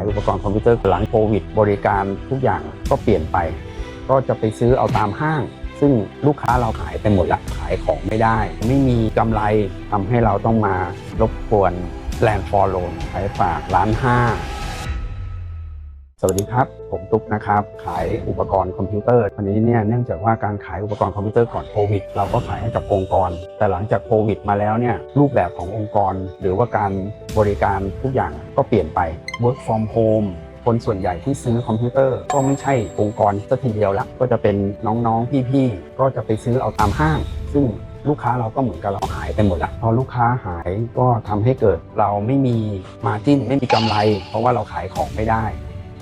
ายอุปกรณ์คอมพิวเตอร์หลังโควิด บริการทุกอย่างก็เปลี่ยนไป ก็จะไปซื้อเอาตามห้าง ซึ่งลูกค้าเราขายไปหมดละขายของไม่ได้ ไม่มีกำไรทำให้เราต้องมารบกวนแลนด์ฟอร์โลนขายฝากร้านห้า สวัสดีครับ ผมตุ๊กนะครับ ขายอุปกรณ์คอมพิวเตอร์วันนี้เนี่ยเนื่องจากว่าการขายอุปกรณ์คอมพิวเตอร์ก่อนโควิดเราก็ขายให้กับองค์กร แต่หลังจากโควิดมาแล้วเนี่ยรูปแบบขององค์กร หรือว่าการบริการทุกอย่างก็เปลี่ยนไป work from home คนส่วนใหญ่ที่ซื้อคอมพิวเตอร์ก็ไม่ใช่องค์กรสัทีเดียวละก็จะเป็นน้องๆพี่ๆก็จะไปซื้อเอาตามห้าง ซึ่งลูกค้าเราก็เหมือนกับเราหายไปหมดละพอลูกค้าหายก็ทำให้เกิดเราไม่มีมาจิ้นไม่มีกำไร เพราะว่าเราขายของไม่ได้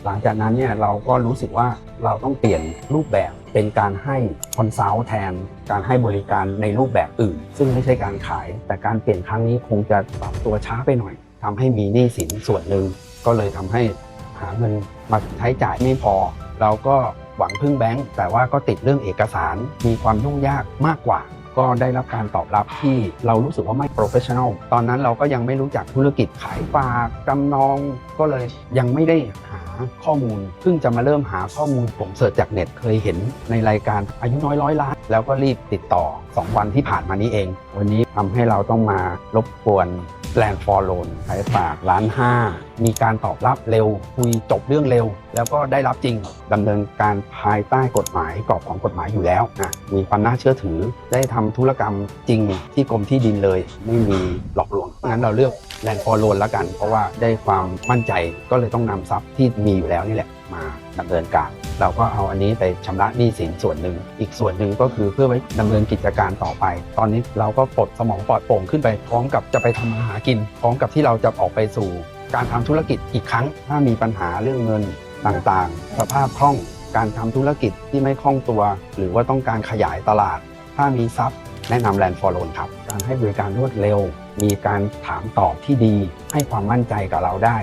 หลังจากนั้นเนี่ยเราก็รู้สึกว่าเราต้องเปลี่ยนรูปแบบเป็นการให้คอนซัลท์แทน การให้บริการในรูปแบบอื่น ซึ่งไม่ใช่การขาย แต่การเปลี่ยนครั้งนี้คงจะปรับตัวช้าไปหน่อยทำให้มีหนี้สินส่วนหนึ่งก็เลยทำให้หาเงินมาใช้จ่ายไม่พอ เราก็หวังพึ่งแบงก์แต่ว่าก็ติดเรื่องเอกสารมีความยุ่งยากมากกว่า ก็ได้รับการตอบรับที่เรารู้สึกว่าไม่ professional ตอนนั้นเราก็ยังไม่รู้จักธุรกิจขายฝากจำนอง ก็เลยยังไม่ได้หา ข้อมูลเพิ่งจะมาเริ่มหาข้อมูลผมเสิร์ชจากเน็ตเคยเห็นในรายการอายุน้อยร้อยล้าน แล้วก็รีบติดต่อ 2 วันที่ผ่านมานี้เอง วันนี้ทำให้เราต้องมารบกวนแลนด์ฟอร์โลนขายฝากล้านห้ามีการตอบรับเร็ว คุยจบเรื่องเร็ว แล้วก็ได้รับจริงดำเนินการภายใต้กฎหมายกรอบของกฎหมายอยู่แล้วนะมีความน่าเชื่อถือได้ทำธุรกรรมจริงที่กรมที่ดินเลย ไม่มีหลอกลวงงั้นเราเลือก แลนด์ฟอร์โลนแล้วกัน เพราะว่าได้ความมั่นใจก็เลยต้องนำทรัพย์ที่มีอยู่แล้วนี่แหละมาดำเนินการ เราก็เอาอันนี้ไปชำระหนี้สินส่วนหนึ่ง อีกส่วนหนึ่งก็คือเพื่อไว้ดำเนินกิจการต่อไป ตอนนี้เราก็ปลดสมองปลอดโปร่งขึ้นไปพร้อมกับจะไปทำมาหากิน พร้อมกับที่เราจะออกไปสู่ การทำธุรกิจอีกครั้ง ถ้ามีปัญหาเรื่องเงินต่างๆ สภาพคล่อง การทำธุรกิจที่ไม่คล่องตัว หรือว่าต้องการขยายตลาด ถ้ามีทรัพย์ แนะนำแลนด์ฟอร์โลนครับ การให้บริการรวดเร็ว มีการถามตอบที่ดี ให้ความมั่นใจกับเราได้